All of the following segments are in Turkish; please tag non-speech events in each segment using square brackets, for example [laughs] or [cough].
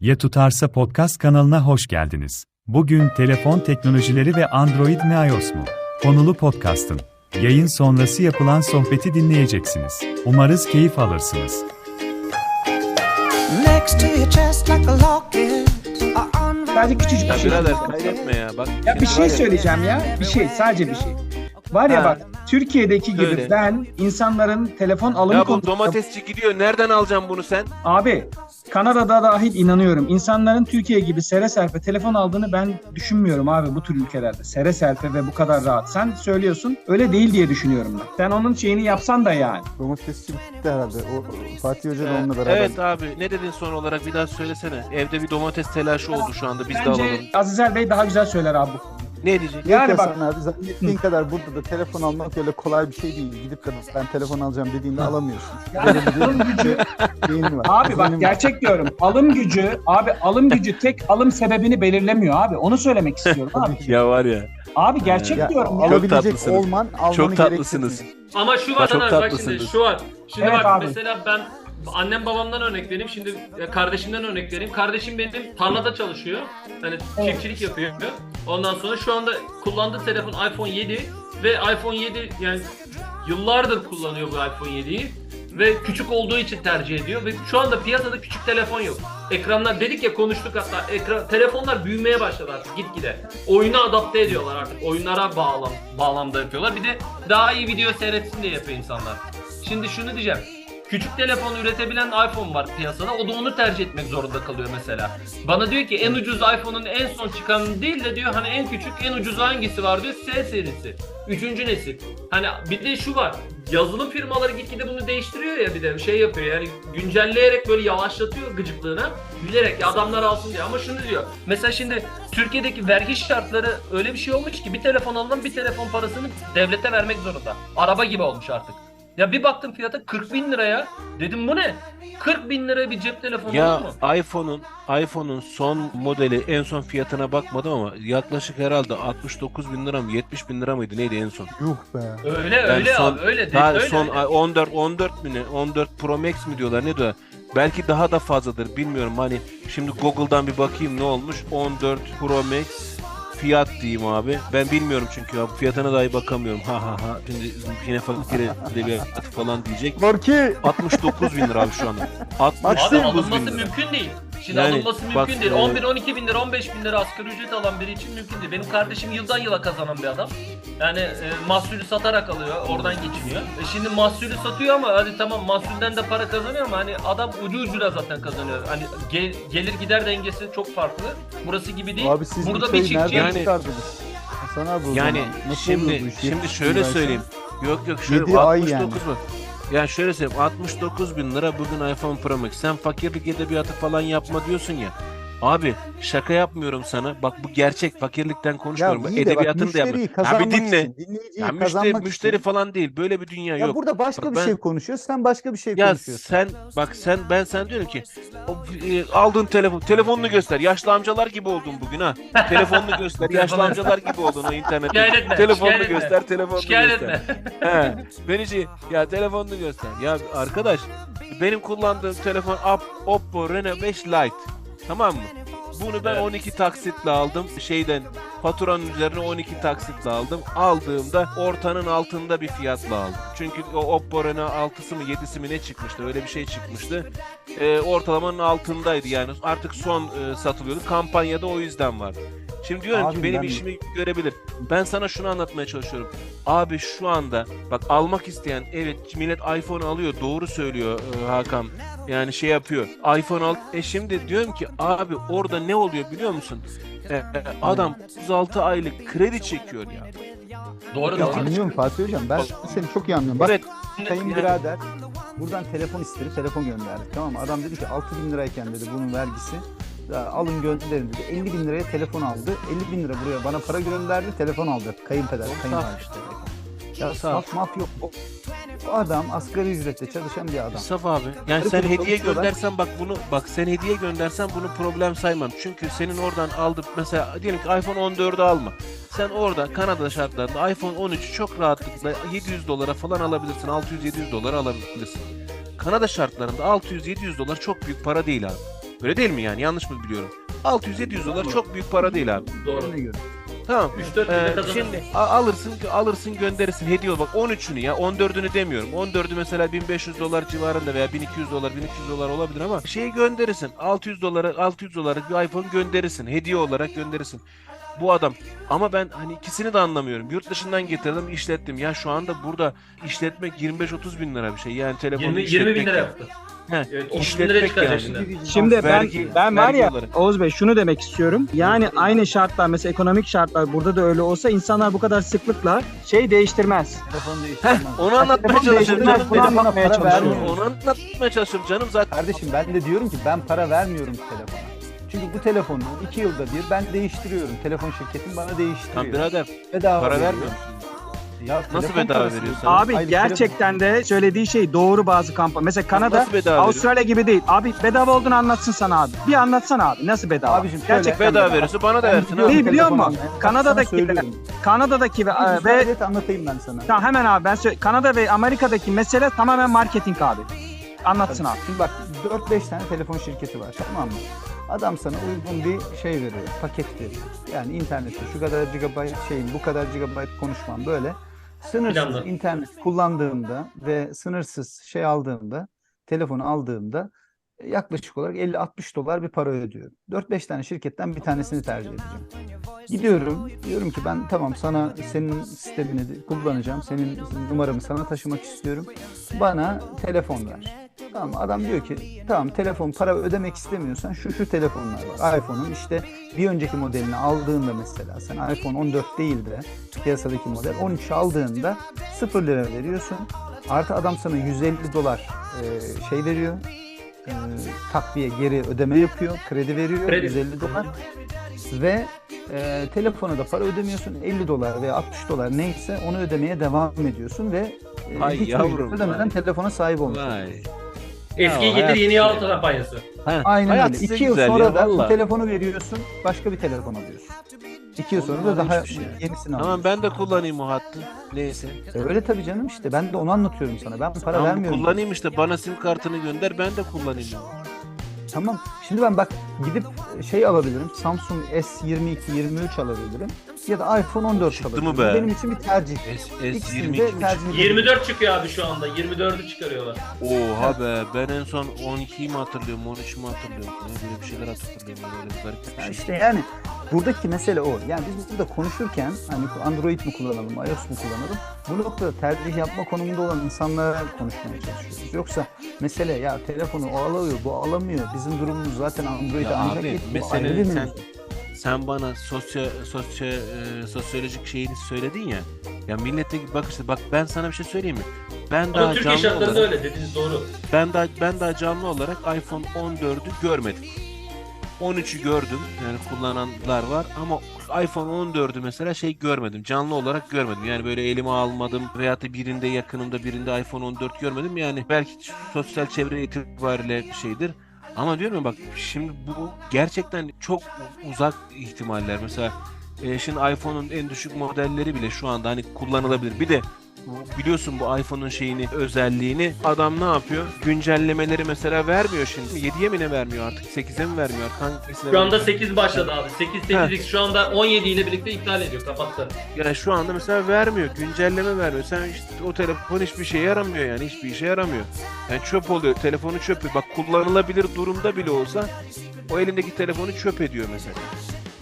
Ya Tutarsa Podcast kanalına hoş geldiniz. Bugün telefon teknolojileri ve Android mi iOS mu? Konulu podcast'ın yayın sonrası yapılan sohbeti dinleyeceksiniz. Umarız keyif alırsınız. Sadece küçücük Ya bir şey. birader kaydetme ya bak. Ya bir şey ya- söyleyeceğim ya. Bir şey sadece bir şey. Var ya Ha. bak Türkiye'deki gibi ben insanların telefon alım Ya bu konusunda- domatesçi gidiyor. Nereden alacağım bunu sen? Abi Kanada'da dahil inanıyorum. İnsanların Türkiye gibi sere serpe telefon aldığını ben düşünmüyorum abi bu tür ülkelerde. Sere serpe ve bu kadar rahat. Sen söylüyorsun öyle değil diye düşünüyorum ben. Sen onun şeyini yapsan da yani. Domatesçi bitti herhalde. O, Fatih Hoca da onunla beraber. Evet abi ne dedin son olarak bir daha söylesene. Evde bir domates telaşı oldu şu anda biz de Bence alalım. Azizer Bey daha güzel söyler abi bu. Ne diyecek? yani yani bak- abi zannettiğin kadar burada da telefon almak öyle kolay bir şey değil. Gidip de ben telefon alacağım dediğinde alamıyorsun. Bir alım gücü var. Abi bak gerçek diyorum. Alım gücü abi alım gücü tek alım sebebini belirlemiyor abi. Onu söylemek istiyorum abi. Ya var ya. Abi gerçek Ya, diyorum ya. alabilecek tatlısınız. olman Çok tatlısınız. Ama şu var çok bak şimdi şu var. Şimdi Evet bak abi. mesela ben annem babamdan örnek vereyim. Şimdi kardeşimden örnek vereyim. Kardeşim benim tarlada çalışıyor. Hani Evet. çiftçilik yapıyor. Ondan sonra şu anda kullandığı telefon iPhone 7 ve iPhone 7 yani yıllardır kullanıyor bu iPhone 7'yi ve küçük olduğu için tercih ediyor ve şu anda piyasada küçük telefon yok. Ekranlar dedik ya konuştuk hatta ekran telefonlar büyümeye başladı artık gitgide. Oyuna adapte ediyorlar artık. Oyunlara bağlam bağlamda yapıyorlar. Bir de daha iyi video seyretsin diye yapıyor insanlar. Şimdi şunu diyeceğim. Küçük telefon üretebilen iPhone var piyasada. O da onu tercih etmek zorunda kalıyor mesela. Bana diyor ki en ucuz iPhone'un en son çıkanı değil de diyor hani en küçük en ucuz hangisi var diyor. S serisi. Üçüncü nesil. Hani bir de şu var. Yazılım firmaları gitgide bunu değiştiriyor ya bir de şey yapıyor yani güncelleyerek böyle yavaşlatıyor gıcıklığına. Bilerek adamlar alsın diye ama şunu diyor. Mesela şimdi Türkiye'deki vergi şartları öyle bir şey olmuş ki bir telefon alınan bir telefon parasını devlete vermek zorunda. Araba gibi olmuş artık. Ya bir baktım fiyata 40 bin liraya. Dedim bu ne? 40 bin liraya bir cep telefonu olur Ya mu? iPhone'un iPhone'un son modeli en son fiyatına bakmadım ama yaklaşık herhalde 69 bin lira mı 70 bin lira mıydı neydi en son? Yuh be. Öyle Yani öyle son- abi öyle. Daha öyle, son öyle. ay 14 14 mi ne? 14 Pro Max mi diyorlar ne diyorlar? Belki daha da fazladır bilmiyorum hani şimdi Google'dan bir bakayım ne olmuş 14 Pro Max fiyat diyeyim abi. Ben bilmiyorum çünkü abi fiyatına dahi bakamıyorum. Ha ha ha. Şimdi yine fakir edebiyatı falan diyecek. Morki. 69 bin lira abi şu anda. Abi 69 bin alınması lira. mümkün değil. Şimdi Yani alınması mümkün bak, değil. e, 11 12 bin lira, 15 bin lira asgari ücret alan biri için mümkün değil. Benim kardeşim yıldan yıla kazanan bir adam. Yani e, mahsulü satarak alıyor, oradan geçiniyor. E şimdi mahsulü satıyor ama hadi tamam mahsulden de para kazanıyor ama hani adam ucu ucuna zaten kazanıyor. Hani ge- gelir gider dengesi çok farklı. Burası gibi değil. Abi siz Burada bu bir çayı çiftçi nereden Yani- çıkardınız? Hasan abi o Yani zaman nasıl oluyor bu şimdi iş? şimdi 70 şöyle liraysa? söyleyeyim. Yok yok şöyle Yedi ay 69 yani. mu? Yani şöyle söyleyeyim 69 bin lira bugün iPhone Pro Max. Sen fakirlik edebiyatı falan yapma diyorsun ya. Abi şaka yapmıyorum sana. Bak bu gerçek fakirlikten Ya konuşmuyorum. iyi de bak Edebiyatını da yapmıyorum. müşteriyi Ya kazanmak bir dinle. için, dinleyiciyi Ya müşteri, kazanmak müşteri için. falan değil. Böyle bir dünya Ya yok. burada başka Bak bir ben- şey konuşuyor, sen başka bir şey Ya konuşuyorsun. sen bak sen ben sen diyorum ki o, e, aldığın telefon telefonunu göster. Yaşlı amcalar gibi oldun bugün ha. Telefonunu göster. Yaşlı amcalar gibi oldun o internette. Şikayet etme, telefonunu şikayet etme. göster, telefonunu Şikayet göster. etme. He. Benici ya telefonunu göster. Ya arkadaş benim kullandığım telefon Op- Oppo Reno 5 Lite. Tamam mı? Bunu ben Evet. 12 taksitle aldım. Şeyden faturanın üzerine 12 taksitle aldım. Aldığımda ortanın altında bir fiyatla aldım. Çünkü o Oppo Reno 6'sı mı 7'si mi ne çıkmıştı? Öyle bir şey çıkmıştı. Ee, ortalamanın altındaydı yani. Artık son e, satılıyordu. Kampanyada o yüzden var. Şimdi diyorum ki Abim benim ben- işimi görebilir. Ben sana şunu anlatmaya çalışıyorum. Abi şu anda bak almak isteyen evet millet iPhone alıyor doğru söylüyor e, Hakan. Yani şey yapıyor. iPhone al. E şimdi diyorum ki abi orada ne oluyor biliyor musun? E, e, adam 36 aylık kredi çekiyor ya. Doğru Ya doğru. anlıyorum Fatih Hocam. Ben seni çok iyi anlıyorum. Bak Evet. sayın birader buradan telefon istedi, telefon gönderdi. Tamam mı? Adam dedi ki 6 bin lirayken dedi bunun vergisi. Ya alın gönderin dedi. 50 bin liraya telefon aldı. 50 bin lira buraya bana para gönderdi. Telefon aldı. Kayınpeder, kayınvalide. Ya Saf. saf maf yok. O, o adam asgari ücretle çalışan bir adam. Saf abi. Yani sen hediye göndersen bak bunu bak sen hediye göndersen bunu problem saymam. Çünkü senin oradan aldıp mesela diyelim ki iPhone 14'ü alma. Sen orada Kanada şartlarında iPhone 13'ü çok rahatlıkla 700 dolara falan alabilirsin. 600-700 dolara alabilirsin. Kanada şartlarında 600-700 dolar çok büyük para değil abi. Öyle değil mi yani? Yanlış mı biliyorum? 600-700 dolar çok büyük para değil abi. Doğru. Tamam. 3-4 günde Ee, şimdi a- alırsın alırsın gönderirsin hediye ol. Bak 13'ünü ya 14'ünü demiyorum. 14'ü mesela 1500 dolar civarında veya 1200 dolar 1200 dolar olabilir ama şeyi gönderirsin. 600 dolara 600 dolarlık bir iPhone gönderirsin. Hediye olarak gönderirsin. Bu adam ama ben hani ikisini de anlamıyorum. Yurt dışından getirdim işlettim. Ya şu anda burada işletmek 25-30 bin lira bir şey. Yani telefonu 20, 20 işletmek bin lira ya. yaptı. He, Evet 30 bin işletmek liraya çıkaracak yani. şimdi. Ben Vergi- ben var ya olarak. Oğuz Bey şunu demek istiyorum. Yani aynı şartlar mesela ekonomik şartlar burada da öyle olsa insanlar bu kadar sıklıkla şey değiştirmez. Telefonu [laughs] değiştirmem. Onu anlatmaya telefon çalışıyorum değiştirmez, canım. bunu anlatmaya çalışıyorum. Onu anlatmaya çalışıyorum canım zaten. Kardeşim ben de diyorum ki ben para vermiyorum telefona. Çünkü bu telefonu iki yılda bir ben değiştiriyorum. Telefon şirketim bana değiştiriyor. Tamam birader bedava para vermiyor musun? Ya Nasıl telefon bedava veriyorsun? Abi Aylık gerçekten de söylediği şey doğru bazı kampanya. Mesela Kanada bedava? Avustralya gibi değil. Abi bedava olduğunu anlatsın sana abi. Bir anlatsana abi nasıl bedava? Abicim şöyle- Gerçekten Bedava veriyorsa bana da versin. Değil, biliyor telefon musun? Kanada'daki-. Kanada'daki ve, Bir ve anlatayım ben sana. Tamam hemen abi ben söyle Kanada ve Amerika'daki mesele tamamen marketing abi. Anlatsın abi. Şimdi bak 4-5 tane telefon şirketi var tamam mı? Adam sana uygun bir şey veriyor, paket veriyor. Yani internette şu kadar gigabayt şeyin, bu kadar gigabayt konuşmam böyle. Sınırsız Planda. internet kullandığımda ve sınırsız şey aldığımda, telefonu aldığımda e, yaklaşık olarak 50-60 dolar bir para ödüyorum. 4-5 tane şirketten bir tanesini tercih edeceğim. Gidiyorum, diyorum ki ben tamam sana senin sistemini kullanacağım, senin numaramı sana taşımak istiyorum. Bana telefon ver. Tamam adam diyor ki tamam telefon para ödemek istemiyorsan şu şu telefonlar var. iPhone'un işte bir önceki modelini aldığında mesela sen iPhone 14 değil de piyasadaki model 13 aldığında 0 lira veriyorsun. Artı adam sana 150 dolar e, şey veriyor. E, takviye geri ödeme yapıyor. Kredi veriyor. Kredi. 150 dolar. Ve e, telefona da para ödemiyorsun. 50 dolar veya 60 dolar neyse onu ödemeye devam ediyorsun ve e, Ay hiç yavrum, ücret ödemeden vay. telefona sahip olmuş. Vay. Eskiyi getir yeniyi al kampanyası. Ha, Aynen hayat öyle. İki yıl sonra ya, da bu telefonu veriyorsun, başka bir telefon alıyorsun. İki yıl sonra da daha şey. yenisini Tamam alıyorsun. ben de kullanayım o hattı. Neyse. E öyle tabii canım işte. Ben de onu anlatıyorum sana. Ben para Tamam vermiyorum. kullanayım işte bana sim kartını gönder ben de kullanayım. Tamam. Şimdi ben bak gidip şey alabilirim. Samsung S22, 23 alabilirim. Ya da iPhone 14 Çıktı alabilirim. mı be? Benim için bir tercih. S, İkisini S22 de mi? tercih ederim. 24 çıkıyor abi şu anda. 24'ü çıkarıyorlar. Oha be ben en son 12'yi mi hatırlıyorum 13'ü mü hatırlıyorum. Ne böyle bir şeyler hatırlıyorum. Böyle bir garip bir Ya şey. işte yani buradaki mesele o. Yani biz burada konuşurken hani Android mi kullanalım, iOS mu kullanalım? Bu noktada tercih yapma konumunda olan insanlara konuşmaya çalışıyoruz. Yoksa mesele ya telefonu o alıyor, bu alamıyor. Bizim durumumuz zaten Android'e Ya ancak abi. Ayrı mesele bir sen mevzu. Sen bana sosyo sosyo e, sosyolojik şeyini söyledin ya. Ya millete bak işte bak ben sana bir şey söyleyeyim mi? Ben Ama daha Türkiye canlı olarak öyle dediniz doğru. ben daha ben daha canlı olarak iPhone 14'ü görmedim. 13'ü gördüm. Yani kullananlar var ama iPhone 14'ü mesela şey görmedim. Canlı olarak görmedim. Yani böyle elime almadım veyahut da birinde yakınımda birinde iPhone 14 görmedim. Yani belki sosyal çevre itibariyle şeydir. Ama diyorum ya bak şimdi bu gerçekten çok uzak ihtimaller. Mesela e, şimdi iPhone'un en düşük modelleri bile şu anda hani kullanılabilir. Bir de bu- biliyorsun bu iPhone'un şeyini özelliğini adam ne yapıyor? Güncellemeleri mesela vermiyor şimdi. 7'ye mi ne vermiyor artık? 8'e mi vermiyor artık? Hangisine Şu anda vermiyor? 8 başladı abi. 8 8x şu anda 17 ile birlikte iptal ediyor. Kapattı. Yani şu anda mesela vermiyor. Güncelleme vermiyor. Sen işte o telefon hiçbir şeye yaramıyor yani. Hiçbir işe yaramıyor. Yani çöp oluyor. Telefonu çöp. Bak kullanılabilir durumda bile olsa o elindeki telefonu çöp ediyor mesela.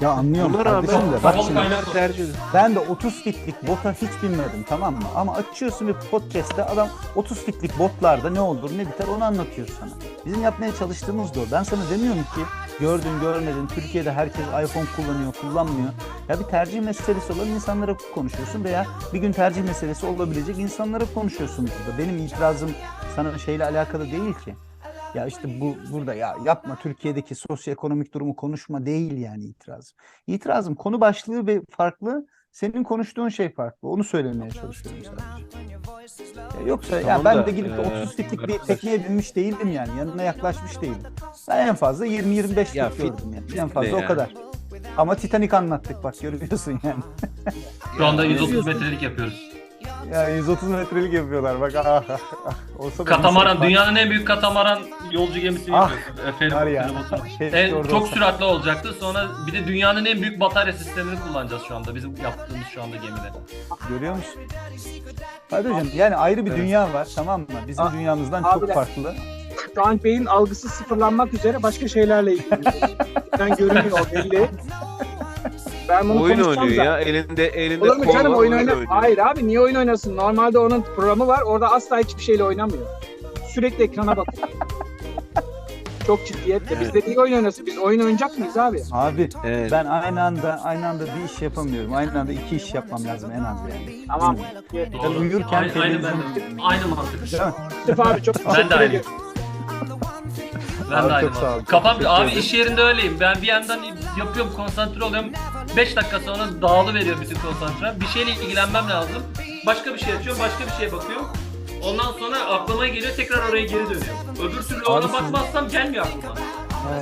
Ya anlıyorum Buna kardeşim rağmen de. Bak şimdi kaynak- insanlar tercih ediyor. ben de 30 fitlik bota hiç binmedim tamam mı? Ama açıyorsun bir podcast'te adam 30 fitlik botlarda ne olur ne biter onu anlatıyor sana. Bizim yapmaya çalıştığımız da o. Ben sana demiyorum ki gördün görmedin Türkiye'de herkes iPhone kullanıyor kullanmıyor. Ya bir tercih meselesi olan insanlara konuşuyorsun veya bir gün tercih meselesi olabilecek insanlara konuşuyorsun burada. Benim itirazım sana şeyle alakalı değil ki. Ya işte bu burada ya yapma Türkiye'deki sosyoekonomik durumu konuşma değil yani itirazım. İtirazım konu başlığı ve farklı, senin konuştuğun şey farklı. Onu söylemeye çalışıyorum sadece. Ya yoksa ya Tamam ben da, de gidip de eee, 30 fitlik bir [laughs] tekneye binmiş değildim yani. Yanına yaklaşmış değilim. Ben en fazla 20-25 Ya fit gördüm yani. En fazla ne o ya? kadar. Ama Titanic anlattık bak görüyorsun yani. Şu anda Yani 130 metrelik yapıyoruz. Ya 130 metrelik yapıyorlar bak. Ah, ah, ah. Olsa da Katamaran, bir şey- dünyanın en büyük katamaran yolcu gemisini Ah, yapıyorsun. Efendim, var ya. Keşke En, orada çok olsa. süratli olacaktı. Sonra bir de dünyanın en büyük batarya sistemini kullanacağız şu anda. Bizim yaptığımız şu anda gemide. Görüyor musun? Hadi hocam yani ayrı bir dünya var tamam mı? Bizim Ah, dünyamızdan abiler. çok farklı. Şu an beyin algısı sıfırlanmak üzere başka şeylerle ilgileniyor. Ben [laughs] görünüyor belli. Ben bunu Oyun oynuyor zaten. ya. Elinde elinde Olur mu canım var, oyun oyna? oynuyor. Hayır abi niye oyun oynasın? Normalde onun programı var. Orada asla hiçbir şeyle oynamıyor. Sürekli ekrana bakıyor. [laughs] Çok ciddiyetle. Biz de niye oyun oynasın? Biz oyun oynayacak mıyız abi? Abi Evet. ben aynı anda aynı anda bir iş yapamıyorum. Aynı anda iki iş yapmam lazım en az yani. Tamam. Doğru. uyurken aynı, aynı, ben aynı mantık. Yusuf abi çok Ben de aynı. Ben Abi de aynı mantık. Kafam abi iş yerinde öyleyim. Ben bir yandan yapıyorum, konsantre oluyorum. 5 dakika sonra dağılı veriyor bütün konsantre. Bir şeyle ilgilenmem lazım. Başka bir şey açıyorum, başka bir şeye bakıyorum. Ondan sonra aklıma geliyor tekrar oraya geri dönüyorum. Öbür türlü ona bakmazsam gelmiyor aklıma.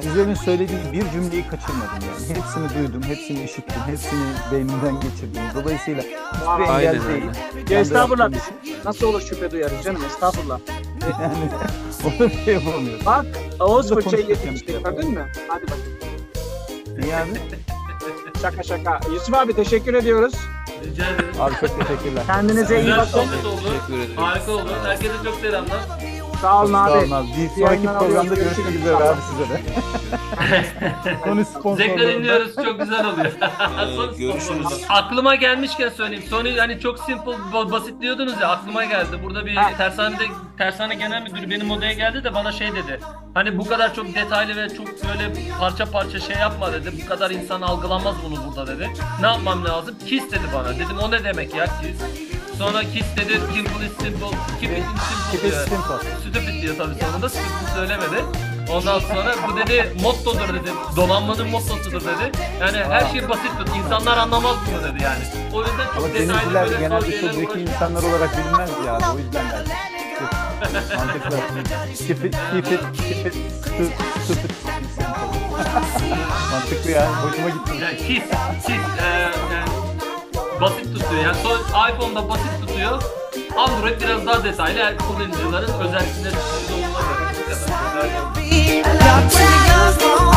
Sizlerin söylediği bir cümleyi kaçırmadım yani. Hepsini duydum, hepsini işittim, hepsini beynimden geçirdim. Dolayısıyla hiçbir engel Aynen değil. de Estağfurullah. yaptığım Nasıl olur şüphe duyarız canım? Estağfurullah. Yani [laughs] onu bir şey yapamıyorum. Bak Burada fırçayı yedik şey işte gördün mü? Hadi bakayım. İyi abi. [laughs] Şaka şaka. Yusuf abi teşekkür ediyoruz. Rica ederim. Abi çok teşekkürler. Kendinize iyi Güzel bakın. sohbet oldu. Teşekkür ederim. Harika oldu. Herkese çok selamlar. Sağ olun Sağ abi. olun abi. Bir sonraki programda görüşmek üzere abi size de. [laughs] Sponsorlarında. Zevkle dinliyoruz. Çok güzel oluyor. [laughs] Son görüşürüz. sponsorumuz. Aklıma gelmişken söyleyeyim. Sony hani çok simple, ba- basit diyordunuz ya aklıma geldi. Burada bir tersanede tersane genel müdürü benim odaya geldi de bana şey dedi. Hani bu kadar çok detaylı ve çok böyle parça parça şey yapma dedi. Bu kadar insan algılamaz bunu burada dedi. Ne yapmam lazım? Kiss dedi bana. Dedim o ne demek ya kiss? Sonra kiss dedi. Simple is simple. Keep it simple Keep it diyor. simple. Stupid diyor tabii sonunda. Stupid söylemedi. Ondan sonra bu dedi mottodur dedi. Dolanmanın mottosudur dedi. Yani her şey basit tut. İnsanlar anlamaz bunu dedi yani. O yüzden çok Ama detaylı denizciler böyle genelde çok zeki uğraşmıyor. insanlar olarak bilinmez ya. O yüzden. Çok Mantıklı. Keep it, keep it, keep it, stu- stupid. Mantıklı ya. Hoşuma gitti. Yani kiss, kiss, e, yani basit tutuyor. Yani son iPhone'da basit tutuyor. Android biraz daha detaylı. Yani kullanıcıların özellikleri olduğuna göre. Bu kadar. I love when it goes wrong.